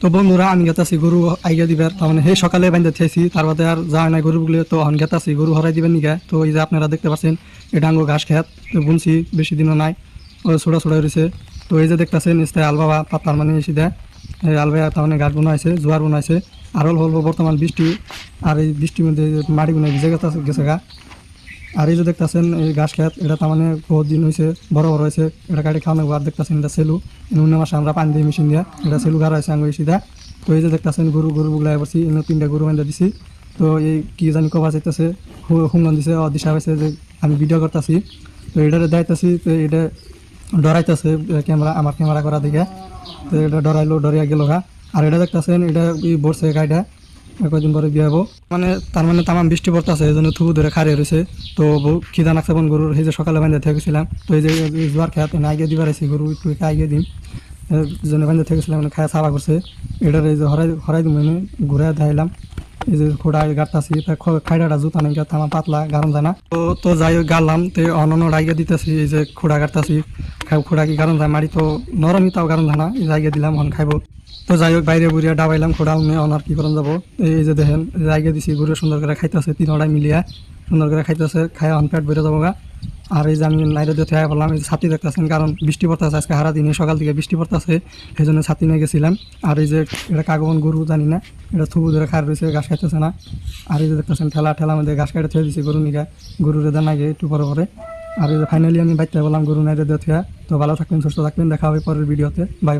তো বন্ধুরা, আমি গেতাছি গরু আইগা দিবার। তার মানে সেই সকালে বাইন্দা থেছি তার বাদে আর যাওয়া নাই গরুগুলি তো হন গেতাছি গরু হরাই দিবেন নিগা তো এই যে আপনারা দেখতে পাচ্ছেন এটা ডাঙ্গো ঘাস খেত বুনছি, বেশি দিনও নাই ছোটা ছোটা রয়েছে তো এই যে দেখতেছেন ইস্তে আলবাবা পাতার মানে এসে দেয়। এই আলবা তার মানে গাছ বোনাইছে, জোয়ার বোনাইছে। আর হল বর্তমান বৃষ্টি, আর এই বৃষ্টির মধ্যে মাটি গুনে ভিজে গেছে গা। আর এই যে দেখতেছেন, এই ঘাস খেত, এটা তার মানে বহুত দিন হয়েছে বড় বড় হয়েছে এটা কাটি খাওয়ানো আর দেখতেছেন, এটা সেলু। নুন মাসে আমরা পানি দিয়ে মেশিন দিয়া, এটা সেলু গাড়া হয়েছে আঙ্গুল সিধা। তো এই যে দেখতেছেন, গরু গরু বুগলা পড়ছি এনে তিনটা গরু বান্ধা দিছি। তো এই কি জানি কবা চাইতেছে হুমন দিছে, অ, দিশা হয়েছে যে আমি ভিডিও করতেছি। তো এটারে দাইতেছি, তো এটা ডরাইতেছে ক্যামেরা, আমার ক্যামেরা করা দিকে। তো এটা ডরাইলো, ডরিয়া গেল আর এটা দেখতেছেন, এটা বসছে গাড়িটা কয়েকদিন পরে বিয়ে হব। মানে তার মানে তামাম বৃষ্টি পড়তেছে, এই জন্য থুবু ধরে খারিয়ে রয়েছে। তো খিদা নাকছে বোন গরুর? এই যে সকালে বান্ধে থেকেছিলাম তো এই যে জোয়ার খেয়াত এনে আগে দিবার আছে গরু একটু আগে দিন জন্য বান্ধে থেকেছিলাম মানে খায়া সাবা করছে। এটার এই যে হরাই হরাই মানে ঘুরে দেখাইলাম। এই যে খোড়া গাড়তাছি খাইডাটা জুতা নেই আমার পাতলা, গরম যায় না তো তো যাই গাড়লাম, তো অন্য রাইগে দিতেছি, এই যে খোড়া গাড়তাছি। খোড়া কি গরম যায় মারি তো নরমই তাও গরম যায় না এই জায়গা দিলাম হন খাইবো। তো যাই হোক, বাইরে বুড়িয়া ডাবাইলাম খোড়া উনি অনার কি করেন যাব? এই যে দেখেন জায়গা দিছি ঘুরে সুন্দর করে খাইতেছে তিন অড়াই মিলিয়া সুন্দর করে খাইতেছে খাই অন পেট বেড়ে যাব গা আর এই যে আমি নাইরে দিয়ে থেয়া বললাম এই ছাতি দেখতেছেন, কারণ বৃষ্টি পড়তেছে আজকে হারা দিনে সকাল থেকে বৃষ্টি পড়তেছে সেই জন্য ছাতি নিয়ে গেছিলাম। আর এই যে এটা কাগবন গরু, জানি না, এটা থুবু ধরে খার রয়েছে, ঘাস খাইতেছে না। আর এই যে দেখতেছেন, ঠেলা ঠেলা মধ্যে ঘাস কাটে থুয়ে দিছে গরু নিগা গরুরে না গিয়ে একটু পরে পরে। আর এই যে ফাইনালি আমি বাইতে বললাম গরু নাইরে দিয়ে তো ভালো থাকবেন, সুস্থ থাকবেন, দেখা হবে পরের ভিডিওতে। বাই